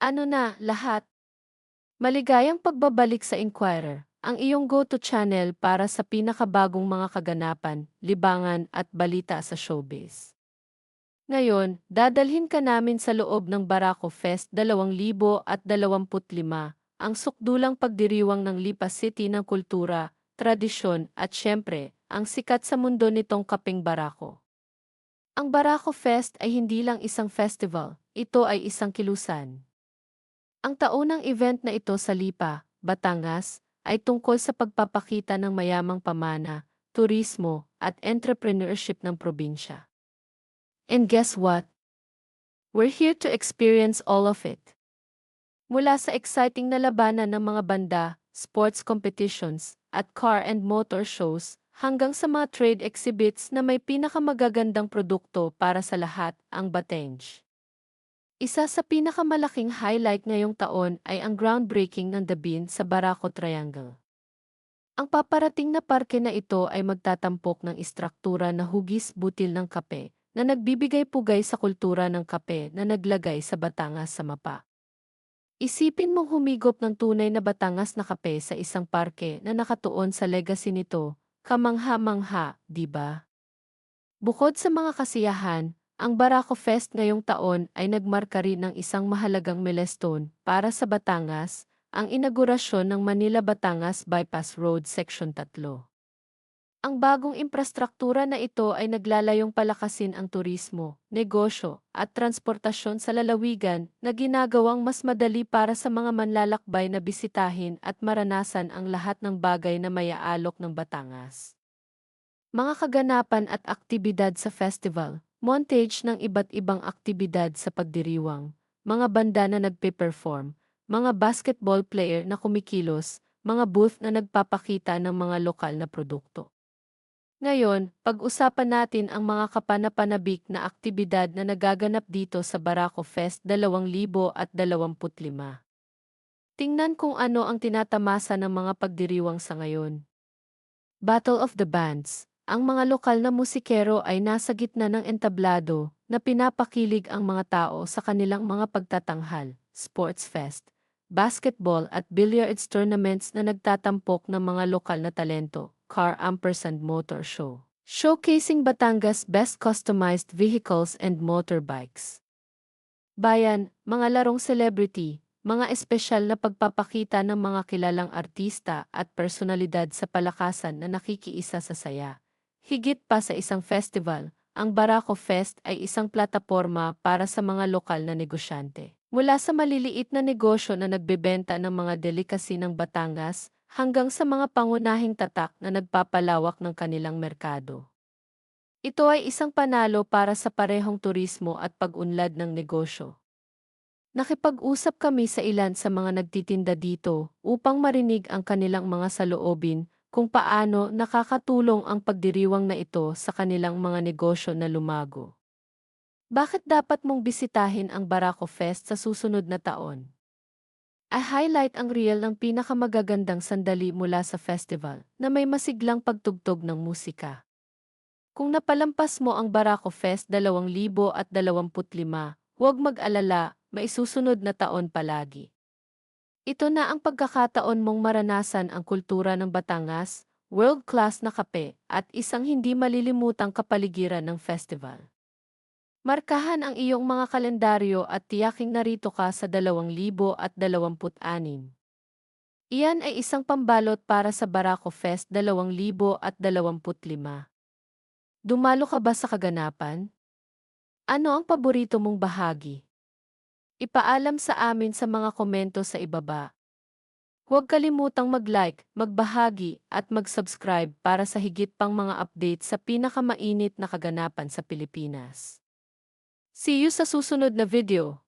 Ano na, lahat? Maligayang pagbabalik sa Inquirer, ang iyong go-to channel para sa pinakabagong mga kaganapan, libangan at balita sa showbiz. Ngayon, dadalhin ka namin sa loob ng Barako Fest 2025, ang sukdulang pagdiriwang ng Lipa City ng kultura, tradisyon at syempre, ang sikat sa mundo nitong kaping Barako. Ang Barako Fest ay hindi lang isang festival, ito ay isang kilusan. Ang taunang event na ito sa Lipa, Batangas, ay tungkol sa pagpapakita ng mayamang pamana, turismo, at entrepreneurship ng probinsya. And guess what? We're here to experience all of it. Mula sa exciting na labanan ng mga banda, sports competitions, at car and motor shows, hanggang sa mga trade exhibits na may pinakamagagandang produkto para sa lahat, ang Batange. Isa sa pinakamalaking highlight ngayong taon ay ang groundbreaking ng The Bean sa Barako Triangle. Ang paparating na parke na ito ay magtatampok ng istruktura na hugis-butil ng kape na nagbibigay pugay sa kultura ng kape na naglagay sa Batangas sa mapa. Isipin mong humigop ng tunay na Batangas na kape sa isang parke na nakatuon sa legacy nito, kamangha-mangha, di ba? Bukod sa mga kasiyahan, ang Barako Fest ngayong taon ay nagmarka rin ng isang mahalagang milestone para sa Batangas, ang inaugurasyon ng Manila-Batangas Bypass Road Section 3. Ang bagong infrastruktura na ito ay naglalayong palakasin ang turismo, negosyo, at transportasyon sa lalawigan na ginagawang mas madali para sa mga manlalakbay na bisitahin at maranasan ang lahat ng bagay na mayaalok ng Batangas. Mga kaganapan at aktibidad sa festival, montage ng iba't ibang aktibidad sa pagdiriwang, mga banda na nagpe-perform, mga basketball player na kumikilos, mga booth na nagpapakita ng mga lokal na produkto. Ngayon, pag-usapan natin ang mga kapanapanabik na aktibidad na nagaganap dito sa Barako Fest 2025. Tingnan kung ano ang tinatamasa ng mga pagdiriwang sa ngayon. Battle of the Bands ang mga lokal na musikero ay nasa gitna ng entablado na pinapakilig ang mga tao sa kanilang mga pagtatanghal, sports fest, basketball at billiards tournaments na nagtatampok ng mga lokal na talento, car ampersand motor show. Showcasing Batangas best customized vehicles and motorbikes. Bayan, mga larong celebrity, mga espesyal na pagpapakita ng mga kilalang artista at personalidad sa palakasan na nakikiisa sa saya. Higit pa sa isang festival, ang Barako Fest ay isang plataporma para sa mga lokal na negosyante. Mula sa maliliit na negosyo na nagbebenta ng mga delikasi ng Batangas hanggang sa mga pangunahing tatak na nagpapalawak ng kanilang merkado. Ito ay isang panalo para sa parehong turismo at pag-unlad ng negosyo. Nakipag-usap kami sa ilan sa mga nagtitinda dito upang marinig ang kanilang mga saloobin kung paano nakakatulong ang pagdiriwang na ito sa kanilang mga negosyo na lumago. Bakit dapat mong bisitahin ang Barako Fest sa susunod na taon? I-highlight ang reel ng pinakamagagandang sandali mula sa festival na may masiglang pagtugtog ng musika. Kung napalampas mo ang Barako Fest 2025, huwag mag-alala, may susunod na taon palagi. Ito na ang pagkakataon mong maranasan ang kultura ng Batangas, world-class na kape, at isang hindi malilimutang kapaligiran ng festival. Markahan ang iyong mga kalendaryo at tiyaking narito ka sa 2026. Iyan ay isang pambalot para sa Barako Fest 2025. Dumalo ka ba sa kaganapan? Ano ang paborito mong bahagi? Ipaalam sa amin sa mga komento sa ibaba. Huwag kalimutang mag-like, magbahagi at mag-subscribe para sa higit pang mga update sa pinakamainit na kaganapan sa Pilipinas. See you sa susunod na video.